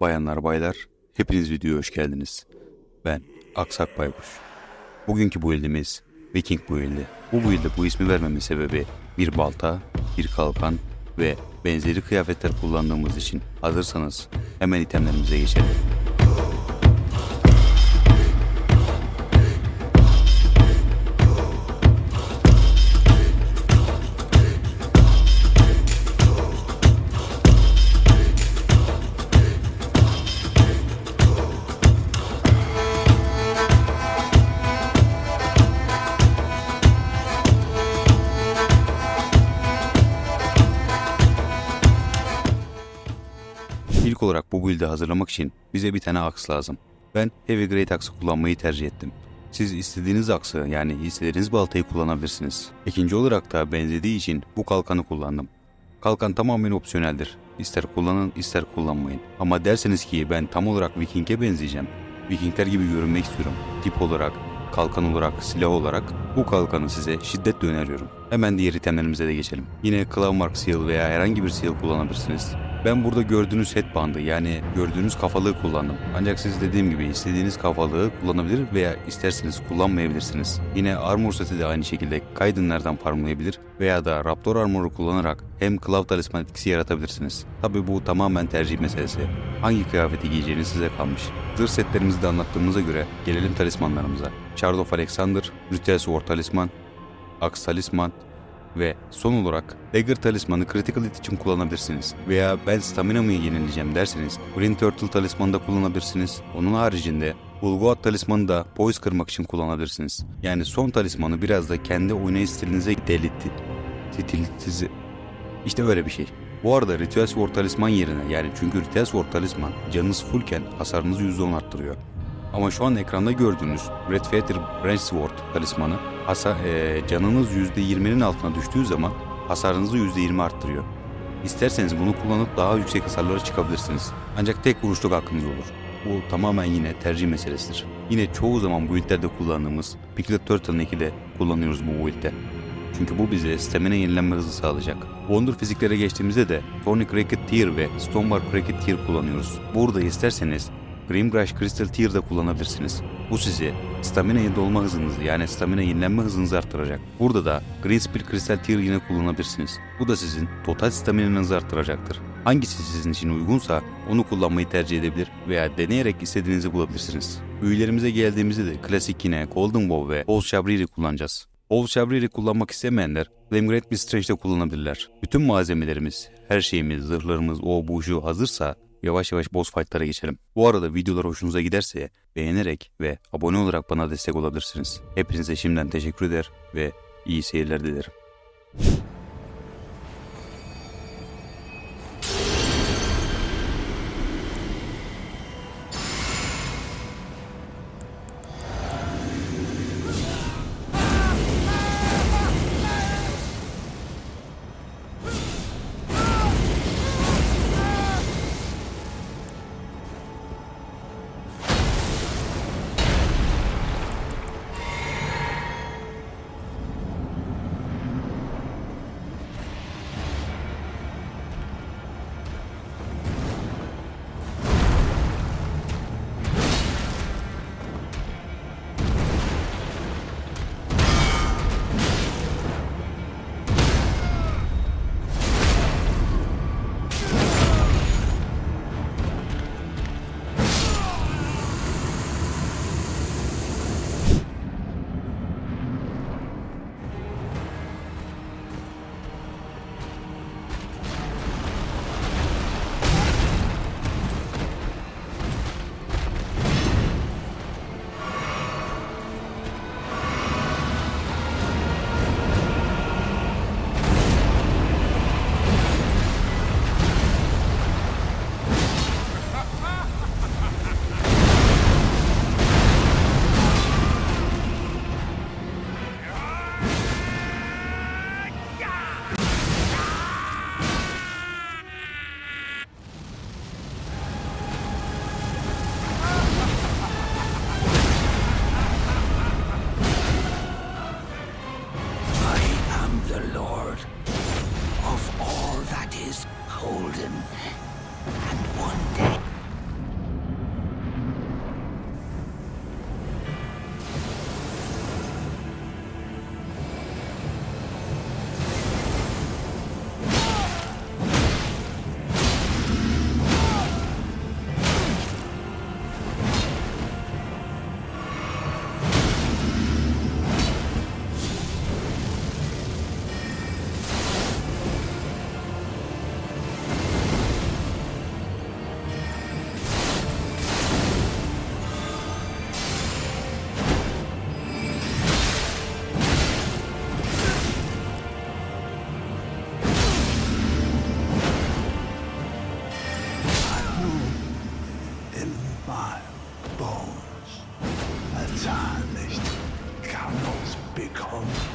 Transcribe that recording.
Bayanlar baylar, hepiniz videoya hoş geldiniz. Ben Aksak Baykuş. Bugünkü build'imiz Viking build'i. Bu build'e bu ismi vermemin sebebi bir balta, bir kalkan ve benzeri kıyafetler kullandığımız için hazırsanız hemen itemlerimize geçelim. Build'i hazırlamak için bize bir tane aks lazım. Ben Heavy Great Axe'ı kullanmayı tercih ettim. Siz istediğiniz aksı yani istediğiniz baltayı kullanabilirsiniz. İkinci olarak da benzediği için bu kalkanı kullandım. Kalkan tamamen opsiyoneldir. İster kullanın ister kullanmayın. Ama derseniz ki ben tam olarak Viking'e benzeyeceğim. Vikingler gibi görünmek istiyorum. Tip olarak, kalkan olarak, silah olarak bu kalkanı size şiddetle öneriyorum. Hemen diğer itemlerimize de geçelim. Yine Clawmark Seal veya herhangi bir seal kullanabilirsiniz. Ben burada gördüğünüz headband'ı yani gördüğünüz kafalığı kullandım. Ancak siz dediğim gibi istediğiniz kafalığı kullanabilir veya isterseniz kullanmayabilirsiniz. Yine armor seti de aynı şekilde Kaiden'lerden farmlayabilir veya da Raptor armor'u kullanarak hem Claw talisman etkisi yaratabilirsiniz. Tabi bu tamamen tercih meselesi. Hangi kıyafeti giyeceğiniz size kalmış. Zırh setlerimizi de anlattığımıza göre gelelim talismanlarımıza. Shard of Alexander, Ritual Sword talisman, Axe talisman, ve son olarak Dagger talismanı Critical Hit için kullanabilirsiniz. Veya ben staminamı yenileyeceğim derseniz Green Turtle talismanı da kullanabilirsiniz. Onun haricinde Ulgoat talismanı da poise kırmak için kullanabilirsiniz. Yani son talismanı biraz da kendi oynayış stilinize deliti. Stilinizi. İşte öyle bir şey. Bu arada Ritual Sword talisman yerine yani çünkü Ritual Sword talisman canınız fullken hasarınızı %10 arttırıyor. Ama şu an ekranda gördüğünüz Red Feather Branch Sword talismanı hasa, eee, canınız %20'nin altına düştüğü zaman hasarınızı %20 arttırıyor. İsterseniz bunu kullanıp daha yüksek hasarlara çıkabilirsiniz. Ancak tek vuruşluk hakkınız olur. Bu tamamen yine tercih meselesidir. Yine çoğu zaman bu buildlerde kullandığımız Piglet Turtle'ın eki de kullanıyoruz bu buildde. Çünkü bu bize stamina yenilenme hızı sağlayacak. Wonder fiziklere geçtiğimizde de Thorny Cricket Tier ve Stonebark Cricket Tier kullanıyoruz. Burada isterseniz Greenbrush Crystal Tier de kullanabilirsiniz. Bu sizi stamina dolma hızınızı yani stamina yenilenme hızınızı arttıracak. Burada da Green Spill Crystal Tier yine kullanabilirsiniz. Bu da sizin total staminanızı arttıracaktır. Hangisi sizin için uygunsa onu kullanmayı tercih edebilir veya deneyerek istediğinizi bulabilirsiniz. Büyülerimize geldiğimizde de klasik yine Golden Bow ve Oğuz Shabriri kullanacağız. Oğuz Shabriri kullanmak istemeyenler Flamegreat bir Strange'de kullanabilirler. Bütün malzemelerimiz, her şeyimiz, zırhlarımız, o bu hazırsa yavaş yavaş boss fight'lara geçelim. Bu arada videolar hoşunuza giderse beğenerek ve abone olarak bana destek olabilirsiniz. Hepinize şimdiden teşekkür eder ve iyi seyirler dilerim. round.